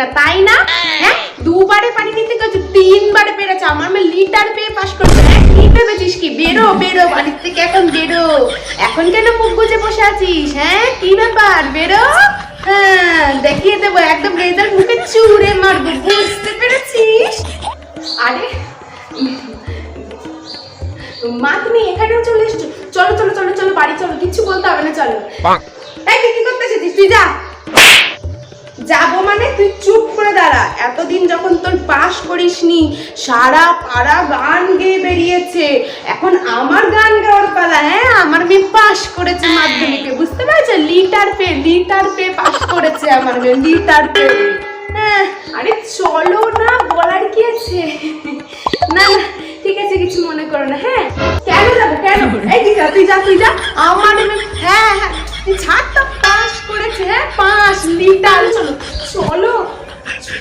না তাই না? হ্যাঁ? দুবারে পানি দিতে গেছে তিনবারে পেরেছে আমার মেয়ে লিটার পেয়ে পাস করবে হ্যাঁ কি ভেবেছিস কি? বেরো বেরো বাড়ির থেকে এখন বেরো। এখন কেন মুখ গুজে বসে আছিস? হ্যাঁ কি ব্যাপার? বেরো। হ্যাঁ দেখিয়ে দেবো একদম রেজাল্ট মুখে চুড়ে মারবো বুঝতে পেরেছিস? আরে মা তুমি এখানেও চলে এসছো। চলো চলো চলো চলো বাড়ি চলো কিচ্ছু বলতে হবে না চলো। এই তুই কি করতে এসেছিস? তুই যা। যাব মানে তুই চুপ করে দাঁড়া। এতদিন যখন তোর পাস করিসনি সারা পাড়া গান গেয়ে বেরিয়েছে। এখন আমার গান গাওয়ার পালা হ্যাঁ? আমার মেয়ে পাস করেছে মাধ্যমিকে বুঝতে পারছ লিটার পে লিটার পে পাস করেছে আমার মেয়ে লিটার পে। হ্যাঁ? আরে চলো না বলার কি আছে? না না ঠিক আছে কিছু মনে করো না হ্যাঁ? কেন যাব কেন? এই তুই যা তুই যা তুই যা। আমার হ্যাঁ হ্যাঁ তুই ছাড় তো পাস করেছে হ্যাঁ পাঁচ লিটার চলো আচ্ছা।